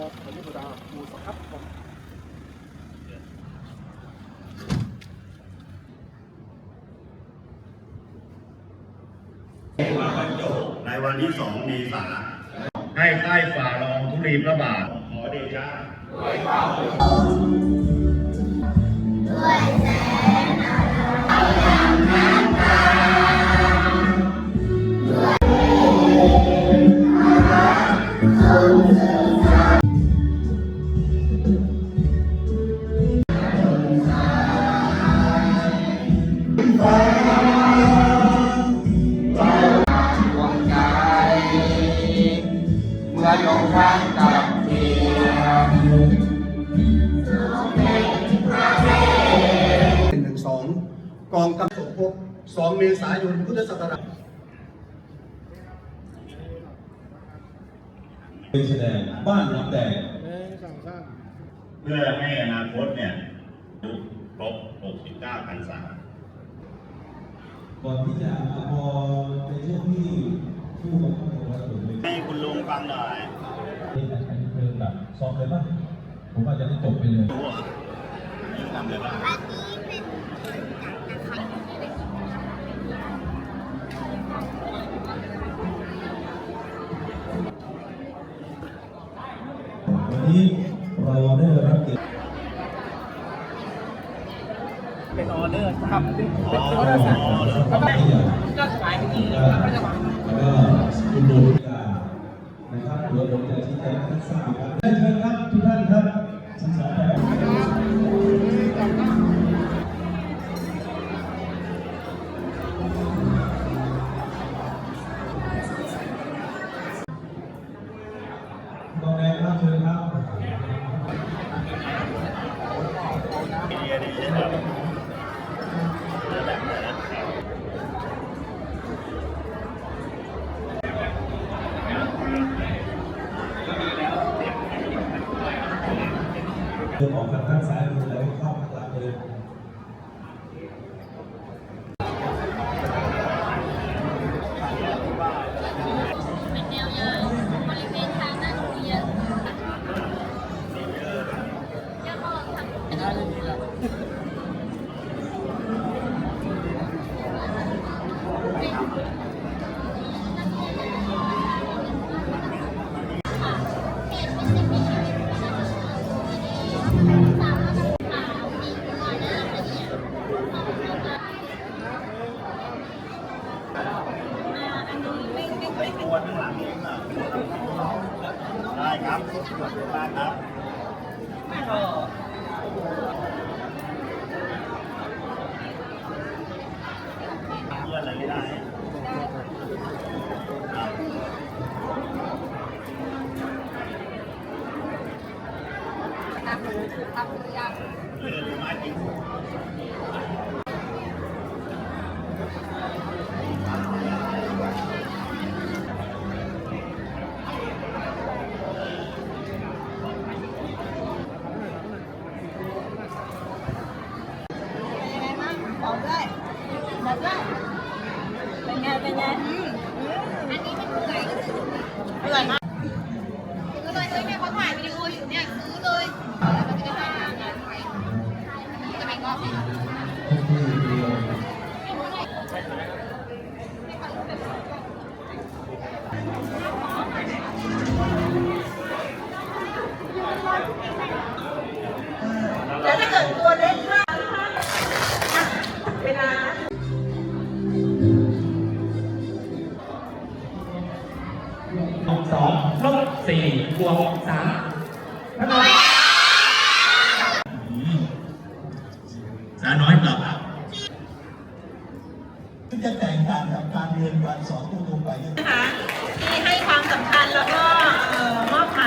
ผมนี่สุดาหมู่สครับผมในวันที่สองเมษาให้ใต้ฝ่าลองธุลีพระบาท ขอเดชะ หนึ่งหนึ่งสองกองกำสมภพสองเมษายนพุทธศักราชเป็นแสดงบ้านน้ำแดงเพื่อให้อนาคตเนี่ยครบ69พรรษาก่อนที่จะพอในช่วงที่ผู้บังคับบัญชาส่วนหนึ่งให้คุณลุงฟังหน่อยเป็นอันเพลิ งแบบซ้อมเลยป่ะผมว่าจะได้จบไปเลยวันนี้เราได้รับเกียรติเป็นออเดอร์ครับอ๋อแล้วก็ก็สบายดีแล้วก็คุณดูทุกอย่างนะครับเดี๋ยวผมจะชี้แจงให้ทราบอีกครั้งได้เชิญครับทุกท่านครับศึกษาแผนตรงนี้ครับเชิญครับ เรียนนี่แบบแบบไหนนะ เรื่ออกทางด้านซ้ายมือแล้วเข้าทางหลังเลย ไม่ไม่ตัวข้างหลังเองอะได้ครับได้ครับเพื่อนอะไรไม่ได้ครับตามตามตัวอย่างเรื่อม้จริง เป็นยังไงบ้างบอกด้วยบอกด้วย เป็นไงเป็นไงอืมอันนี้เป็นเปื่อยเปื่อยมากซื้อเลยเฮ้ยแม่เขาถ่ายวิดีโออยู่เนี่ยซื้อเลย องลบสี่บวกสามแล้วก็สาน้อยกลับที่จะแตกต่างกับการเรียนการสอนทั่วๆไปนะคะที่ให้ความสำคัญแล้วก็